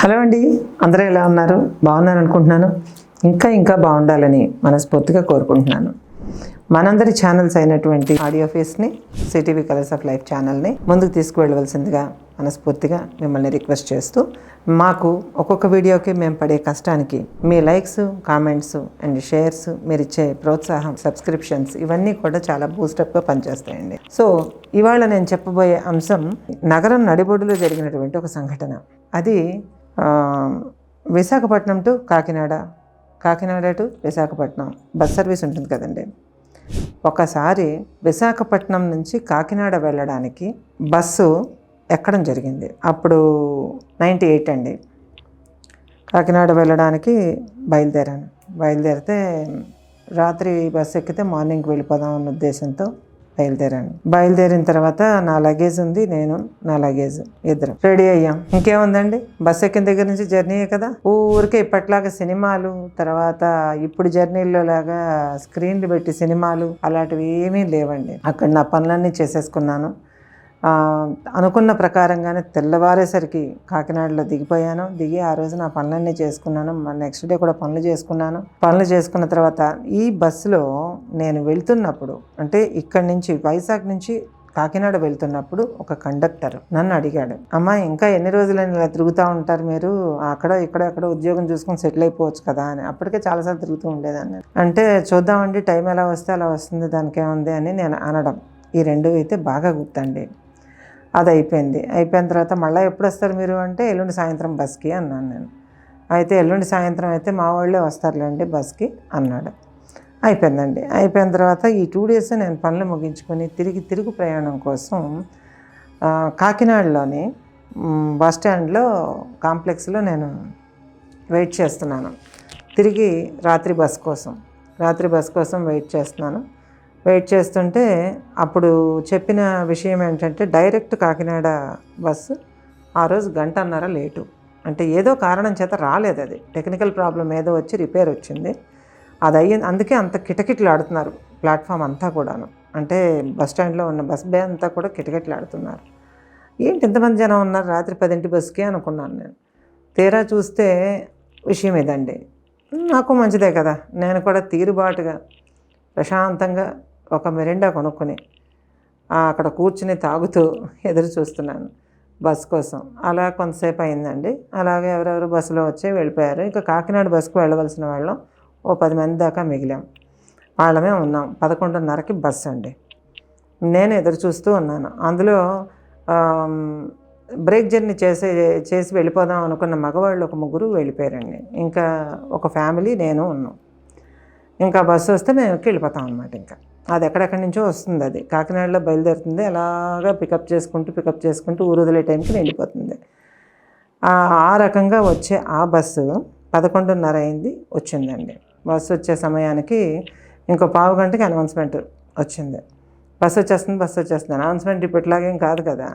Hello అండి అందరూ ఎలా ఉన్నారు? బాగున్నారు అనుకుంటున్నాను? ఇంకా ఇంకా బాగుండాలని మనస్ఫూర్తిగా కోరుకుంటున్నాను. మనందరి ఛానల్స్ అయినటువంటి ఆడియో ఫేస్ని సిటీవీ కలర్స్ ఆఫ్ లైఫ్ ఛానల్ని ముందుకు తీసుకువెళ్ళవలసిందిగా మనస్ఫూర్తిగా మిమ్మల్ని రిక్వెస్ట్ చేస్తూ మాకు ఒక్కొక్క వీడియోకి మేము పడే కష్టానికి మీ లైక్స్ కామెంట్స్ అండ్ షేర్స్ మీరు ఇచ్చే ప్రోత్సాహం సబ్స్క్రిప్షన్స్ ఇవన్నీ కూడా చాలా బూస్టప్గా పనిచేస్తాయండి. సో ఇవాళ నేను చెప్పబోయే అంశం నగరం నడిబొడ్డులో జరిగినటువంటి ఒక సంఘటన. అది Visakhapatnam to Kakinada Kakinada to Visakhapatnam bus service ఉంటుంది కదండి. ఒకసారి విశాఖపట్నం నుంచి కాకినాడ వెళ్ళడానికి బస్సు ఎక్కడం జరిగింది. అప్పుడు నైంటీ ఎయిట్ అండి. కాకినాడ వెళ్ళడానికి బయలుదేరాను. బయలుదేరితే రాత్రి బస్సు ఎక్కితే మార్నింగ్ వెళ్ళిపోదాం అన్న ఉద్దేశంతో బయలుదేరాను. బయలుదేరిన తర్వాత నా లగేజ్ ఉంది నేను నా లగేజ్ ఇద్దరు రెడీ అయ్యాం. ఇంకేముందండి? బస్ ఎక్కిన దగ్గర నుంచి జర్నీయే కదా? ఊరికే ఇప్పట్లాగా సినిమాలు తర్వాత ఇప్పుడు జర్నీల్లో లాగా స్క్రీన్లు పెట్టి సినిమాలు అలాంటివి ఏమీ లేవండి. అక్కడ నా పనులన్నీ చేసేసుకున్నాను. అనుకున్న ప్రకారంగానే తెల్లవారేసరికి కాకినాడలో దిగిపోయాను. దిగి ఆ రోజు నా పనులన్నీ చేసుకున్నాను. నెక్స్ట్ డే కూడా పనులు చేసుకున్నాను. పనులు చేసుకున్న తర్వాత ఈ బస్సులో నేను వెళ్తున్నప్పుడు అంటే ఇక్కడి నుంచి వైజాగ్ నుంచి కాకినాడ వెళ్తున్నప్పుడు ఒక కండక్టర్ నన్ను అడిగాడు అమ్మా ఇంకా ఎన్ని రోజులని ఇలా తిరుగుతూ ఉంటారు మీరు? అక్కడ ఇక్కడ అక్కడ ఉద్యోగం చూసుకొని సెటిల్ అయిపోవచ్చు కదా అని. అప్పటికే చాలాసార్లు తిరుగుతూ ఉండేదాన్ని. అంటే చూద్దామండి టైం ఎలా వస్తే అలా వస్తుంది దానికి ఏముంది అని నేను అనడం. ఈ రెండు అయితే బాగా గుర్తండి. అది అయిపోయింది అయిపోయిన తర్వాత మళ్ళీ ఎప్పుడు వస్తారు మీరు అంటే ఎల్లుండి సాయంత్రం బస్కి అన్నాను నేను. అయితే ఎల్లుండి సాయంత్రం అయితే మా వాళ్ళే వస్తారులేండి బస్కి అన్నాడు. అయిపోయిందండి. అయిపోయిన తర్వాత ఈ టూ డేస్ నేను పనులు ముగించుకొని తిరిగి తిరుగు ప్రయాణం కోసం కాకినాడలోని బస్ స్టాండ్లో కాంప్లెక్స్లో నేను వెయిట్ చేస్తున్నాను. తిరిగి రాత్రి బస్ కోసం రాత్రి బస్ కోసం వెయిట్ చేస్తున్నాను. వెయిట్ చేస్తుంటే అప్పుడు చెప్పిన విషయం ఏంటంటే డైరెక్ట్ కాకినాడ బస్సు ఆ రోజు గంటన్నర లేటు. అంటే ఏదో కారణం చేత రాలేదు అది. టెక్నికల్ ప్రాబ్లం ఏదో వచ్చి రిపేర్ వచ్చింది. అది అయ్యింది. అందుకే అంత కిటకిటలు ఆడుతున్నారు ప్లాట్ఫామ్ అంతా కూడాను. అంటే బస్ స్టాండ్లో ఉన్న బస్ బే అంతా కూడా కిటకిటలు ఆడుతున్నారు ఏంటి ఇంతమంది జనం ఉన్నారు? రాత్రి పదింటి బస్కి అనుకున్నాను నేను. తీరా చూస్తే విషయం ఇదండి. నాకు మంచిదే కదా. నేను కూడా తీరుబాటుగా ప్రశాంతంగా ఒక మెరిండా కొనుక్కొని అక్కడ కూర్చుని తాగుతూ ఎదురు చూస్తున్నాను బస్ కోసం. అలా కొంతసేపు అయిందండి. అలాగే ఎవరెవరు బస్సులో వచ్చి వెళ్ళిపోయారు. ఇంకా కాకినాడ బస్సుకు వెళ్ళవలసిన వాళ్ళం ఓ పది మంది దాకా మిగిలాం. వాళ్ళమే ఉన్నాం. పదకొండున్నరకి బస్సు అండి. నేను ఎదురు చూస్తూ ఉన్నాను. అందులో బ్రేక్ జర్నీ చేసే చేసి వెళ్ళిపోదాం అనుకున్న మగవాళ్ళు ఒక ముగ్గురు వెళ్ళిపోయారండి. ఇంకా ఒక ఫ్యామిలీ నేను ఉన్నాం. ఇంకా బస్సు వస్తే మేము వెళ్ళిపోతాం అనమాట ఇంకా. అది ఎక్కడెక్కడి నుంచో వస్తుంది అది. కాకినాడలో బయలుదేరుతుంది. అలాగా పికప్ చేసుకుంటూ పికప్ చేసుకుంటూ ఊరు వదిలే టైంకి వెళ్ళిపోతుంది. ఆ రకంగా వచ్చే ఆ బస్సు పదకొండున్నర అయింది వచ్చిందండి. బస్సు వచ్చే సమయానికి ఇంకో పావు గంటకి అనౌన్స్మెంట్ వచ్చింది. బస్సు వచ్చేస్తుంది బస్సు వచ్చేస్తుంది. అనౌన్స్మెంట్ ఇప్పటిలాగేం కాదు కదా.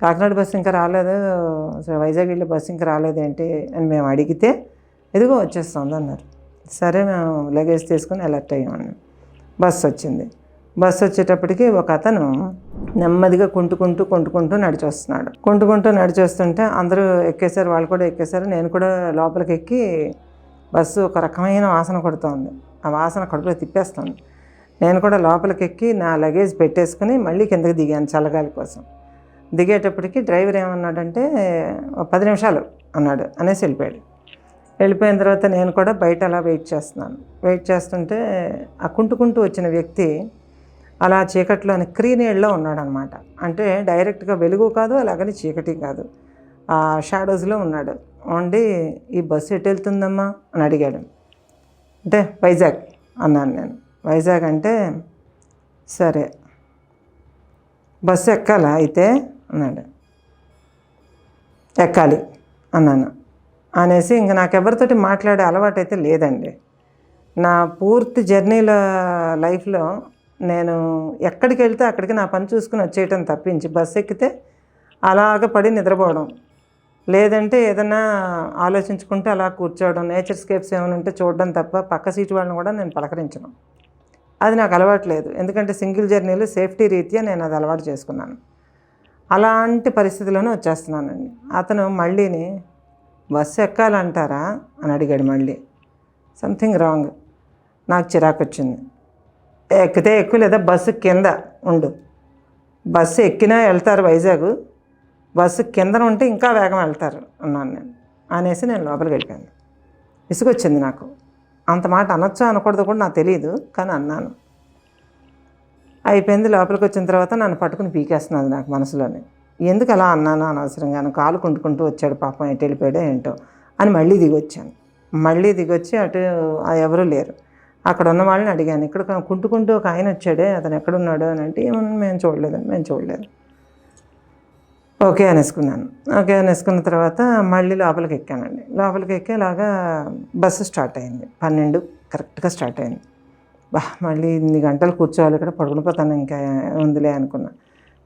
కాకినాడ బస్సు ఇంకా రాలేదు. అసలు వైజాగ్ వెళ్ళే బస్సు ఇంకా రాలేదేంటి అని మేము అడిగితే ఇదిగో వచ్చేస్తుంది అన్నారు. సరే మేము లగేజ్ తీసుకుని అలర్ట్ అయ్యామన్నాం బస్సు వచ్చింది. బస్సు వచ్చేటప్పటికి ఒక అతను నెమ్మదిగా కుంటుకుంటూ కుంటుకుంటూ నడిచి వస్తున్నాడు కుంటుకుంటూ నడిచి వస్తుంటే అందరూ ఎక్కేశారు వాళ్ళు కూడా ఎక్కేశారు. నేను కూడా లోపలికి ఎక్కి బస్సు ఒక రకమైన వాసన కొడుతోంది. ఆ వాసన కడుపులో తిప్పేస్తుంది. నేను కూడా లోపలికి ఎక్కి నా లగేజ్ పెట్టేసుకుని మళ్ళీ కిందకి దిగాను చల్లగాలి కోసం. దిగేటప్పటికి డ్రైవర్ ఏమన్నాడంటే పది నిమిషాలు అన్నాడు. అనేసి వెళ్ళిపోయాడు. వెళ్ళిపోయిన తర్వాత నేను కూడా బయట అలా వెయిట్ చేస్తున్నాను. వెయిట్ చేస్తుంటే ఆ కుంటుకుంటూ వచ్చిన వ్యక్తి అలా చీకట్లోని క్రీనేళ్ళలో ఉన్నాడనమాట. అంటే డైరెక్ట్గా వెలుగు కాదు అలాగని చీకటి కాదు. ఆ షాడోస్లో ఉన్నాడు. ఉండి ఈ బస్సు ఎటు వెళ్తుందమ్మా? అని అడిగాడు. అంటే వైజాగ్ అన్నాను నేను. వైజాగ్ అంటే సరే బస్సు ఎక్కాలా అయితే? అన్నాడు. ఎక్కాలి అన్నాను. అనేసి ఇంక నాకెవరితోటి మాట్లాడే అలవాటు అయితే లేదండి. నా పూర్తి జర్నీల లైఫ్లో నేను ఎక్కడికి వెళ్తే అక్కడికి నా పని చూసుకుని వచ్చేయటం తప్పించి బస్సు ఎక్కితే అలాగ పడి నిద్రపోవడం. లేదంటే ఏదైనా ఆలోచించుకుంటే అలా కూర్చోవడం నేచర్ స్కేప్స్ ఏమైనా ఉంటే చూడడం తప్ప పక్క సీటు వాళ్ళని కూడా నేను పలకరించను. అది నాకు అలవాటు లేదు. ఎందుకంటే సింగిల్ జర్నీలో సేఫ్టీ రీత్యా నేను అది అలవాటు చేసుకున్నాను. అలాంటి పరిస్థితిలోనే వచ్చేస్తున్నానండి. అతను మళ్ళీని బస్సు ఎక్కాలంటారా? అని అడిగాడు మళ్ళీ. Something wrong. నాకు చిరాకు వచ్చింది ఎక్కితే ఎక్కువ లేదా బస్సు కింద ఉండు. బస్సు ఎక్కినా వెళ్తారు వైజాగ్. బస్సు కిందన ఉంటే ఇంకా వేగం వెళ్తారు అన్నాను నేను. అనేసి నేను లోపలికి వెళ్ళిపోయాను. ఇసుకొచ్చింది నాకు. అంత మాట అనొచ్చా అనకూడదు కూడా నాకు తెలియదు కానీ అన్నాను. అయిపోయింది లోపలికి వచ్చిన తర్వాత నన్ను పట్టుకుని పీకేస్తున్నది నాకు మనసులోనే. ఎందుకు అలా అన్నాను అనవసరంగాను కాలు కుంటుకుంటూ వచ్చాడు పాపం ఎటు వెళ్ళిపోయాడో ఏంటో అని మళ్ళీ దిగొచ్చాను. మళ్ళీ దిగొచ్చి అటు ఆ ఎవరూ లేరు. అక్కడ ఉన్న వాళ్ళని అడిగాను ఇక్కడ కుంటుకుంటూ ఒక ఆయన వచ్చాడే అతను ఎక్కడున్నాడు? అని అంటే ఏమన్నా మేము చూడలేదండి మేము చూడలేదు. ఓకే అనేసుకున్నాను. ఓకే అనేసుకున్న తర్వాత మళ్ళీ లోపలికి ఎక్కానండి. లోపలికి ఎక్కేలాగా బస్సు స్టార్ట్ అయింది. పన్నెండు కరెక్ట్గా స్టార్ట్ అయింది. బా మళ్ళీ ఇన్ని గంటలు కూర్చోవాలి ఇక్కడ పడుకుని పోతాను ఇంకా ఉందిలే అనుకున్నా.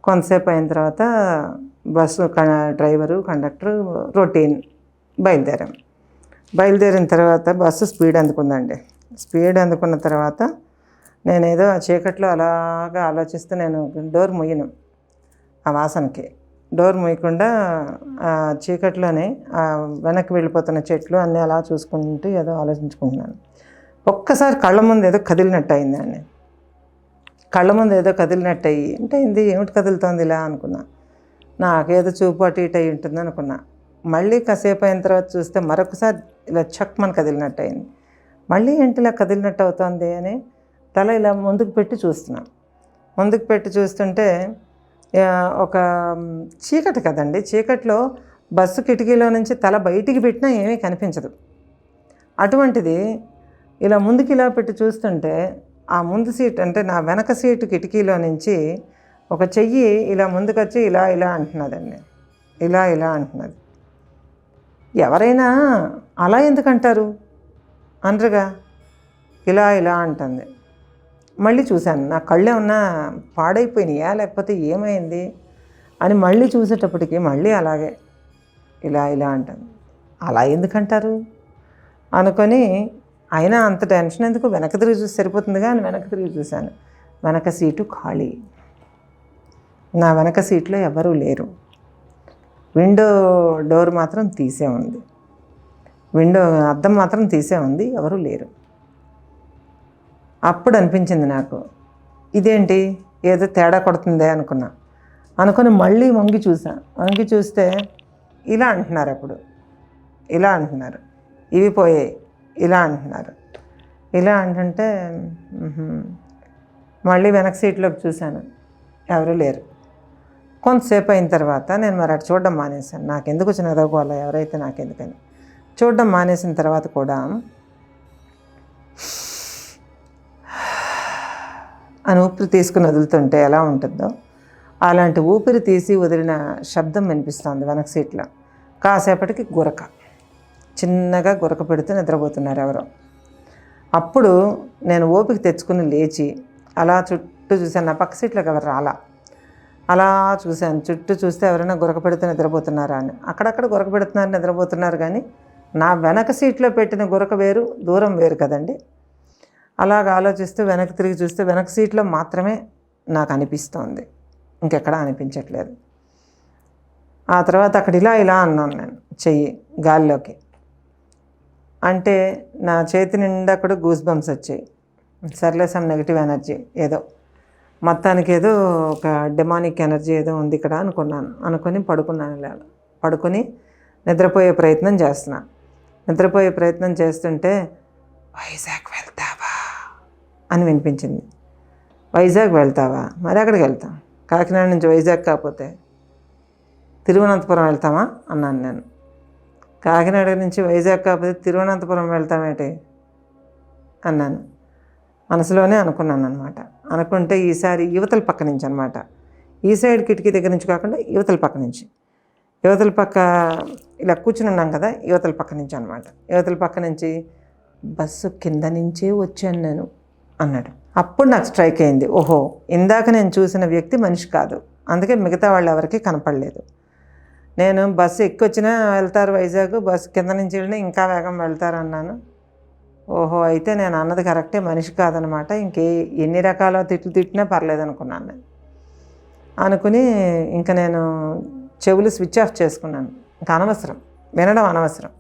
కొంతసేపు అయిన తర్వాత బస్సు క- డ్రైవరు కండక్టర్ రొటీన్ బయలుదేరాం. బయలుదేరిన తర్వాత బస్సు స్పీడ్ అందుకుందండి. స్పీడ్ అందుకున్న తర్వాత నేనేదో ఆ చీకట్లో అలాగా ఆలోచిస్తూ నేను డోర్ ముయ్యను ఆ వాసనకి. డోర్ మూయకుండా ఆ చీకట్లోనే ఆ వెనక్కి వెళ్ళిపోతున్న చెట్లు అన్నీ అలా చూసుకుంటూ ఏదో ఆలోచించుకుంటున్నాను. ఒక్కసారి కళ్ళ ముందు ఏదో కదిలినట్టు అయిందండి. కళ్ళ ముందు ఏదో కదిలినట్టు అయ్యి అంటే ఇది ఏమిటి కదులుతోంది? ఇలా అనుకున్నా. నాకేదో చూపు అటు ఇటు అయి ఉంటుంది అనుకున్నా. మళ్ళీ కాసేపు అయిన తర్వాత చూస్తే మరొకసారి ఇలా చక్మని కదిలినట్టు అయింది మళ్ళీ ఏంటి ఇలా కదిలినట్టు అవుతోంది అని తల ఇలా ముందుకు పెట్టి చూస్తున్నాను ముందుకు పెట్టి చూస్తుంటే ఒక చీకటి కదండి. చీకట్లో బస్సు కిటికీలో నుంచి తల బయటికి పెట్టినా ఏమీ కనిపించదు. అటువంటిది ఇలా ముందుకు ఇలా పెట్టి చూస్తుంటే ఆ ముందు సీట్ అంటే నా వెనక సీటు కిటికీలో నుంచి ఒక చెయ్యి ఇలా ముందుకొచ్చి ఇలా ఇలా అంటున్నదండి. ఇలా ఇలా అంటున్నది. ఎవరైనా అలా ఎందుకంటారు? అనరుగా. ఇలా ఇలా అంటుంది. మళ్ళీ చూశాను నా కళ్ళు ఏమన్నా పాడైపోయినాయా? లేకపోతే ఏమైంది? అని మళ్ళీ చూసేటప్పటికి మళ్ళీ అలాగే ఇలా ఇలా అంటుంది. అలా ఎందుకంటారు? అనుకొని అయినా అంత టెన్షన్ ఎందుకు? వెనక తిరిగి చూసి సరిపోతుందిగా అని వెనక తిరిగి చూశాను. వెనక సీటు ఖాళీ. నా వెనక సీట్లో ఎవరూ లేరు. విండో డోర్ మాత్రం తీసే ఉంది. విండో అద్దం మాత్రం తీసే ఉంది. ఎవరూ లేరు. అప్పుడు అనిపించింది నాకు. ఇదేంటి? ఏదో తేడా కొడుతుందే అనుకున్నా. అనుకుని మళ్ళీ వంగి చూసా. వంగి చూస్తే ఇలా అంటున్నారు అప్పుడు. ఇలా అంటున్నారు. ఇవి పోయాయి. ఇలా అంటున్నారు. ఇలా అంటుంటే మళ్ళీ వెనక సీట్లోకి చూశాను. ఎవరు లేరు. కొంతసేపు అయిన తర్వాత నేను మరి అటు చూడడం మానేశాను. నాకు ఎందుకు వచ్చిన ఎవరైతే ఎవరైతే నాకెందుకని? చూడడం మానేసిన తర్వాత కూడా అని ఊపిరి తీసుకుని వదులుతుంటే ఎలా ఉంటుందో అలాంటి ఊపిరి తీసి వదిలిన శబ్దం వినిపిస్తుంది వెనక సీట్లో. కాసేపటికి గురక. చిన్నగా గురక పెడుతూ నిద్రపోతున్నారు ఎవరో. అప్పుడు నేను ఓపిక తెచ్చుకుని లేచి అలా చుట్టూ చూశాను. నా పక్క సీట్లోకి ఎవరు రాలా? అలా చూశాను. చుట్టూ చూస్తే ఎవరైనా గురక పెడుతూ నిద్రపోతున్నారా అని. అక్కడక్కడ గురక పెడుతున్నారు నిద్రపోతున్నారు కానీ నా వెనక సీట్లో పెట్టిన గురక వేరు దూరం వేరు కదండి. అలాగ ఆలోచిస్తూ వెనక్కి తిరిగి చూస్తే వెనక సీట్లో మాత్రమే నాకు అనిపిస్తోంది. ఇంకెక్కడా అనిపించట్లేదు. ఆ తర్వాత అక్కడ ఇలా ఇలా అన్నాను నేను చెయ్యి గాల్లోకి. అంటే నా చేతి నిండా కూడా గూస్ బంప్స్ వచ్చాయి. సర్లే సమ్ నెగిటివ్ ఎనర్జీ ఏదో. మొత్తానికి ఏదో ఒక డెమానిక్ ఎనర్జీ ఏదో ఉంది ఇక్కడ అనుకున్నాను. అనుకొని పడుకున్నాను ఇలా పడుకొని నిద్రపోయే ప్రయత్నం చేస్తున్నా. నిద్రపోయే ప్రయత్నం చేస్తుంటే వైజాగ్ వెళ్తావా అని వినిపించింది. వైజాగ్ వెళ్తావా? మరి అక్కడికి వెళ్తాం? కాకినాడ నుంచి వైజాగ్ కాకపోతే తిరువనంతపురం వెళ్తామా? అన్నాను నేను. కాకినాడ నుంచి వైజాగ్ కాకపోతే తిరువనంతపురం వెళ్తామేటి? అన్నాను. మనసులోనే అనుకున్నాను అనమాట అనుకుంటే ఈసారి యువతల పక్క నుంచి అనమాట ఈ సైడ్ కిటికీ దగ్గర నుంచి కాకుండా యువతల పక్క నుంచి. యువతల పక్క ఇలా కూర్చుని ఉన్నాం కదా యువతల పక్క నుంచి అనమాట యువతల పక్క నుంచి బస్సు కింద నుంచే వచ్చాను నేను అన్నాడు. అప్పుడు నాకు స్ట్రైక్ అయింది. ఓహో ఇందాక నేను చూసిన వ్యక్తి మనిషి కాదు. అందుకే మిగతా వాళ్ళు ఎవరికీ కనపడలేదు. నేను బస్సు ఎక్కొచ్చినా వెళ్తారు వైజాగ్ బస్సు కింద నుంచి వెళ్ళినా ఇంకా వేగం వెళ్తారు అన్నాను ఓహో అయితే నేను అన్నది కరెక్టే మనిషి కాదనమాట. ఇంకే ఎన్ని రకాల తిట్లు తిట్టినా పర్లేదు అనుకున్నాను నేను. అనుకుని ఇంకా నేను చెవులు స్విచ్ ఆఫ్ చేసుకున్నాను. ఇంకా అనవసరం వినడం అనవసరం.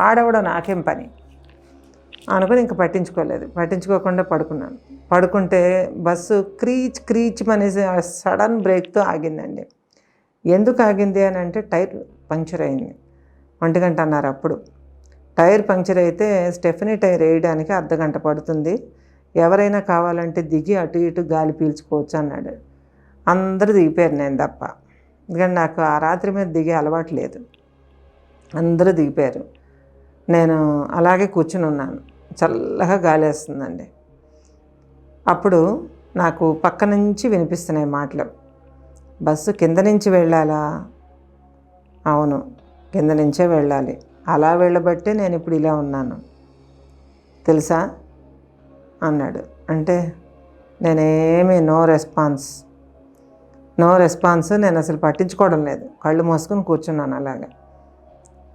ఆడవడం నాకేం పని? అనుకుని ఇంకా పట్టించుకోలేదు. పట్టించుకోకుండా పడుకున్నాను. పడుకుంటే బస్సు క్రీచ్ క్రీచ్ అనేసి సడన్ బ్రేక్తో ఆగిందండి. ఎందుకు ఆగింది అని అంటే టైర్ పంక్చర్ అయింది. ఒంటి గంట అన్నారు అప్పుడు. టైర్ పంక్చర్ అయితే స్టెఫనీ టైర్ వేయడానికి అర్ధగంట పడుతుంది. ఎవరైనా కావాలంటే దిగి అటు ఇటు గాలి పీల్చుకోవచ్చు అన్నాడు. అందరూ దిగిపోయారు నేను తప్ప. ఎందుకంటే నాకు ఆ రాత్రి మీద దిగే అలవాటు లేదు. అందరూ దిగిపోయారు. నేను అలాగే కూర్చుని ఉన్నాను. చల్లగా గాలి వేస్తుందండి. అప్పుడు నాకు పక్క నుంచి వినిపిస్తున్నాయి మాటలు. బస్సు కింద నుంచి వెళ్ళాలా? అవును కింద నుంచే వెళ్ళాలి. అలా వెళ్ళబట్టే నేను ఇప్పుడు ఇలా ఉన్నాను. తెలుసా? అన్నాడు. అంటే నేనేమి నో రెస్పాన్స్. నో రెస్పాన్స్ నేను అసలు పట్టించుకోవడం లేదు. కళ్ళు మూసుకొని కూర్చున్నాను అలాగా.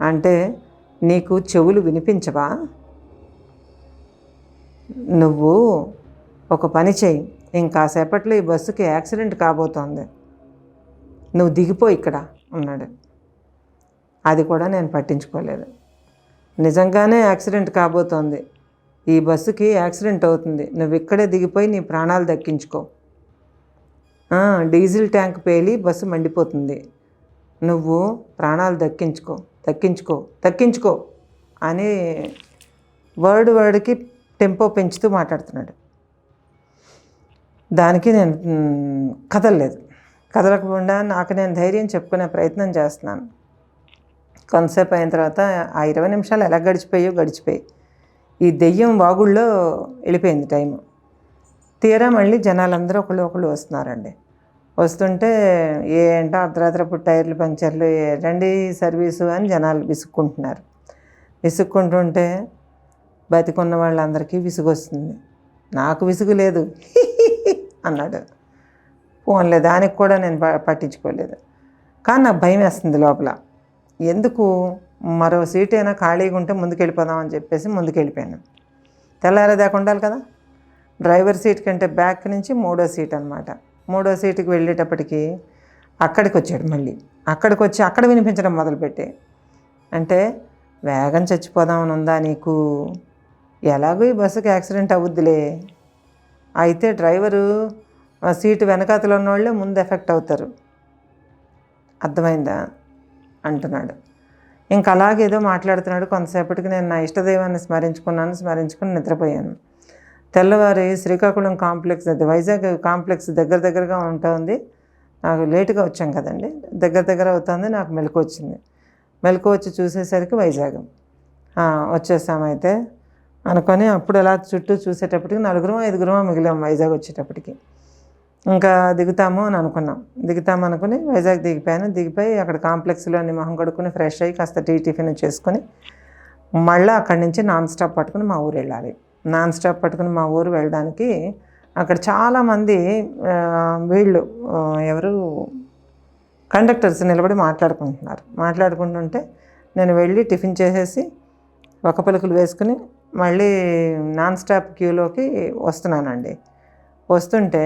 అంటే నీకు చెవులు వినిపించవా? నువ్వు ఒక పని చెయ్యి ఇంకాసేపట్లో ఈ బస్సుకి యాక్సిడెంట్ కాబోతోంది. నువ్వు దిగిపో ఇక్కడ అన్నాడు. అది కూడా నేను పట్టించుకోలేదు. నిజంగానే యాక్సిడెంట్ కాబోతోంది. ఈ బస్సుకి యాక్సిడెంట్ అవుతుంది. నువ్వు ఇక్కడే దిగిపోయి నీ ప్రాణాలు దక్కించుకో. డీజిల్ ట్యాంక్ పేలి బస్సు మండిపోతుంది. నువ్వు ప్రాణాలు దక్కించుకో దక్కించుకో దక్కించుకో అని వర్డ్ వర్డ్కి టెంపో పెంచుతూ మాట్లాడుతున్నాడు. దానికి నేను మ్, కదలలేదు. కదలకుండా నాకు నేను ధైర్యం చెప్పుకునే ప్రయత్నం చేస్తున్నాను. కొంతసేపు అయిన తర్వాత ఆ ఇరవై నిమిషాలు ఎలా గడిచిపోయో గడిచిపోయి. ఈ దెయ్యం వాగుళ్ళో వెళ్ళిపోయింది టైము తీరా మళ్ళీ జనాలందరూ ఒకళ్ళు ఒకళ్ళు వస్తున్నారండి. వస్తుంటే ఏంటో అర్ధరాత్రప్పుడు టైర్లు పంక్చర్లు రండి సర్వీసు అని జనాలు విసుక్కుంటున్నారు. విసుక్కుంటుంటే బతికున్న వాళ్ళందరికీ విసుగు వస్తుంది నాకు విసుగు లేదు. అన్నాడు. పోన్లే దానికి కూడా నేను ప- పట్టించుకోలేదు. కానీ నాకు భయం వేస్తుంది లోపల. ఎందుకు? మరో సీట్ అయినా ఖాళీగా ఉంటే ముందుకెళ్ళిపోదాం అని చెప్పేసి ముందుకెళ్ళిపోయాను. తెల్లారేదాకా ఉండాలి కదా? డ్రైవర్ సీట్ కంటే బ్యాక్ నుంచి మూడో సీట్ అనమాట మూడో సీటుకి వెళ్ళేటప్పటికి అక్కడికి వచ్చాడు మళ్ళీ. అక్కడికి వచ్చి అక్కడ వినిపించడం మొదలుపెట్టి. అంటే వేగం చచ్చిపోదామని ఉందా నీకు? ఎలాగో ఈ బస్సుకి యాక్సిడెంట్ అవుద్దిలే. అయితే డ్రైవరు ఆ సీటు వెనకాతలో ఉన్నోళ్ళే ముందు ఎఫెక్ట్ అవుతారు. అర్థమైందా? అంటున్నాడు. ఇంకా అలాగేదో మాట్లాడుతున్నాడు. కొంతసేపటికి నేను నా ఇష్టదైవాన్ని స్మరించుకున్నాను స్మరించుకుని నిద్రపోయాను. తెల్లవారి శ్రీకాకుళం కాంప్లెక్స్ అది వైజాగ్ కాంప్లెక్స్ దగ్గర దగ్గరగా ఉంటుంది. నాకు లేటుగా వచ్చాం కదండి. దగ్గర దగ్గర అవుతుంది నాకు మెలకు వచ్చింది. మెలకు వచ్చి చూసేసరికి వైజాగ్. వచ్చేసామైతే అనుకొని అప్పుడు అలా చుట్టూ చూసేటప్పటికి నలుగురు ఐదుగురు మిగిలాం వైజాగ్ వచ్చేటప్పటికి. ఇంకా దిగుతాము అని అనుకున్నాం. దిగుతాము అనుకుని వైజాగ్ దిగిపోయాను. దిగిపోయి అక్కడ కాంప్లెక్స్లోని మొహం కడుక్కుని ఫ్రెష్ అయ్యి కాస్త టీ టిఫిన్ చేసుకొని మళ్ళీ అక్కడి నుంచి నాన్ స్టాప్ పట్టుకుని మా ఊరు వెళ్ళాలి. నాన్ స్టాప్ పట్టుకుని మా ఊరు వెళ్ళడానికి అక్కడ చాలామంది వీళ్ళు ఎవరు కండక్టర్స్ నిలబడి మాట్లాడుకుంటున్నారు. మాట్లాడుకుంటుంటే నేను వెళ్ళి టిఫిన్ చేసేసి ఒక పలుకులు వేసుకుని మళ్ళీ నాన్ స్టాప్ క్యూలోకి వస్తున్నానండి. వస్తుంటే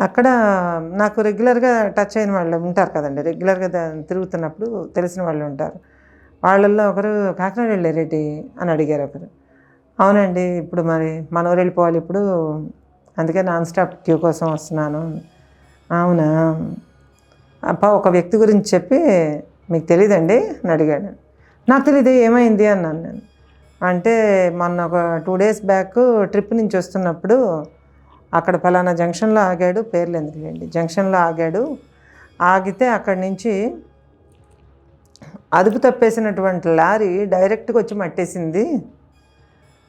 అక్కడ నాకు రెగ్యులర్గా టచ్ అయిన వాళ్ళు ఉంటారు కదండి. రెగ్యులర్గా తిరుగుతున్నప్పుడు తెలిసిన వాళ్ళు ఉంటారు. వాళ్ళల్లో ఒకరు కాకినాడ వెళ్ళారేటి అని అడిగారు ఒకరు. అవునండి ఇప్పుడు మరి మనవరు వెళ్ళిపోవాలి ఇప్పుడు? అందుకే నాన్ స్టాప్ క్యూ కోసం వస్తున్నాను. అవునా? అప్ప ఒక వ్యక్తి గురించి చెప్పి మీకు తెలియదండి అని అడిగాడు. నాకు తెలియదు ఏమైంది అన్నాను నేను. అంటే మొన్న ఒక టూ డేస్ బ్యాక్ ట్రిప్ నుంచి వస్తున్నప్పుడు అక్కడ ఫలానా జంక్షన్లో ఆగాడు పేర్లు ఎందుకులేండి జంక్షన్లో ఆగాడు. ఆగితే అక్కడి నుంచి అదుపు తప్పేసినటువంటి లారీ డైరెక్ట్గా వచ్చి మట్టేసింది.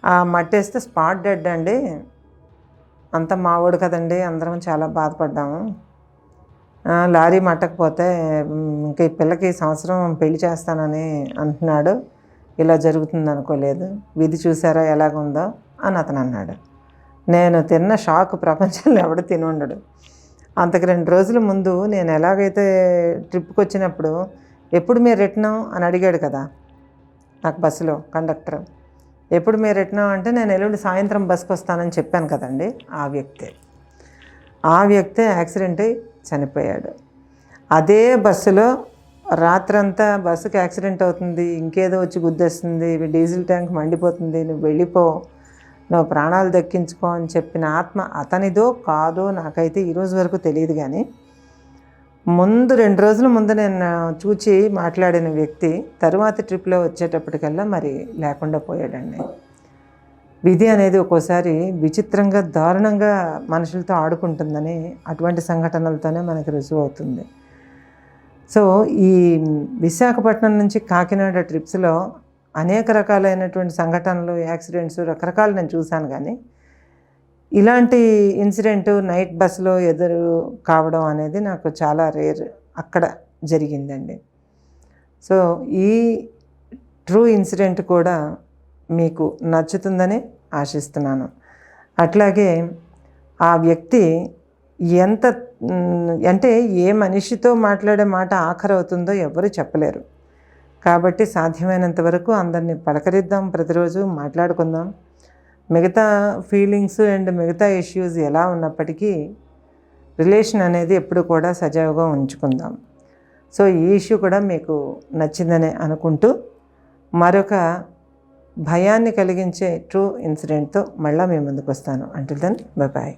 ఆ మట్టేస్తే స్పాట్ డెడ్ అండి. అంత మావోడు కదండి అందరం చాలా బాధపడ్డాము. లారీ మట్టకపోతే ఇంక ఈ పిల్లకి సంవత్సరం పెళ్ళి చేస్తానని అంటున్నాడు. ఇలా జరుగుతుంది అనుకోలేదు విధి చూసారా ఎలాగుందో? అని అతను అన్నాడు. నేను తిన్న షాక్ ప్రపంచంలో ఎవడు తినుండడు అంతకు రెండు రోజుల ముందు నేను ఎలాగైతే ట్రిప్కి వచ్చినప్పుడు ఎప్పుడు మీరు రిటర్న్ అని అడిగాడు కదా నాకు బస్సులో కండక్టర్. ఎప్పుడు మీరు రెట్టినాం అంటే నేను ఎల్లుండి సాయంత్రం బస్కి వస్తానని చెప్పాను కదండి ఆ వ్యక్తే. ఆ వ్యక్తే యాక్సిడెంట్ అయి చనిపోయాడు. అదే బస్సులో రాత్రంతా బస్సుకి యాక్సిడెంట్ అవుతుంది ఇంకేదో వచ్చి గుద్దేస్తుంది డీజిల్ ట్యాంక్ మండిపోతుంది నువ్వు వెళ్ళిపో నువ్వు ప్రాణాలు దక్కించుకో అని చెప్పిన ఆత్మ అతనిదో కాదో నాకైతే ఈరోజు వరకు తెలియదు కానీ ముందు రెండు రోజుల ముందు నేను చూచి మాట్లాడిన వ్యక్తి తరువాత ట్రిప్లో వచ్చేటప్పటికల్లా మరి లేకుండా పోయాడండి. విధి అనేది ఒక్కోసారి విచిత్రంగా దారుణంగా మనుషులతో ఆడుకుంటుందని అటువంటి సంఘటనలతోనే మనకి రుజువు అవుతుంది. సో ఈ విశాఖపట్నం నుంచి కాకినాడ ట్రిప్స్లో అనేక రకాలైనటువంటి సంఘటనలు యాక్సిడెంట్స్ రకరకాలు నేను చూశాను కానీ ఇలాంటి ఇన్సిడెంట్ నైట్ బస్సులో ఎదురు కావడం అనేది నాకు చాలా రేర్ అక్కడ జరిగిందండి. సో ఈ ట్రూ ఇన్సిడెంట్ కూడా మీకు నచ్చుతుందని ఆశిస్తున్నాను. అట్లాగే ఆ వ్యక్తి ఎంత అంటే ఏ మనిషితో మాట్లాడే మాట ఆఖరవుతుందో ఎవరు చెప్పలేరు. కాబట్టి సాధ్యమైనంత వరకు అందరినీ పలకరిద్దాం. ప్రతిరోజు మాట్లాడుకుందాం. మిగతా ఫీలింగ్స్ అండ్ మిగతా ఇష్యూస్ ఎలా ఉన్నప్పటికీ రిలేషన్ అనేది ఎప్పుడు కూడా సజావుగా ఉంచుకుందాం. సో ఈ ఇష్యూ కూడా మీకు నచ్చిందని అనుకుంటూ మరొక భయాన్ని కలిగించే ట్రూ ఇన్సిడెంట్తో మళ్ళీ మీ ముందుకు వస్తాను. Until then bye